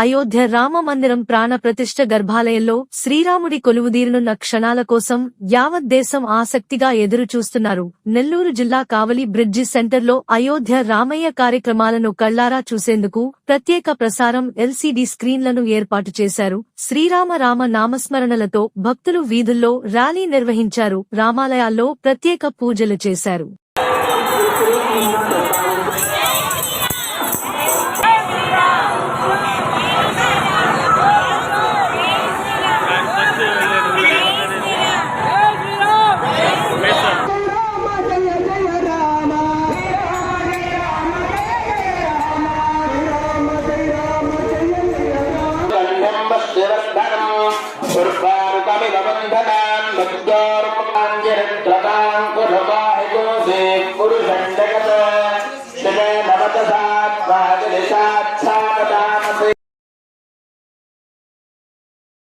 అయోధ్య రామ మందిరం ప్రాణ ప్రతిష్ఠ గర్భాలయంలో శ్రీరాముడి కొలువుదీరునున్న క్షణాల కోసం యావత్ దేశం ఆసక్తిగా ఎదురుచూస్తున్నారు. నెల్లూరు జిల్లా కావలి బ్రిడ్జి సెంటర్లో అయోధ్య రామయ్య కార్యక్రమాలను కళ్ళారా చూసేందుకు ప్రత్యేక ప్రసారం ఎల్సీడీ స్క్రీన్లను ఏర్పాటు చేశారు. శ్రీరామ రామ నామస్మరణలతో భక్తులు వీధుల్లో ర్యాలీ నిర్వహించారు. రామాలయాల్లో ప్రత్యేక పూజలు చేశారు. ఉర్వారుకమివ బంధనాన్ మధ్యోర్మాంజరత్రకాన్ పురుషం జగత శివే భవత సాత్వాగలి సాక్షా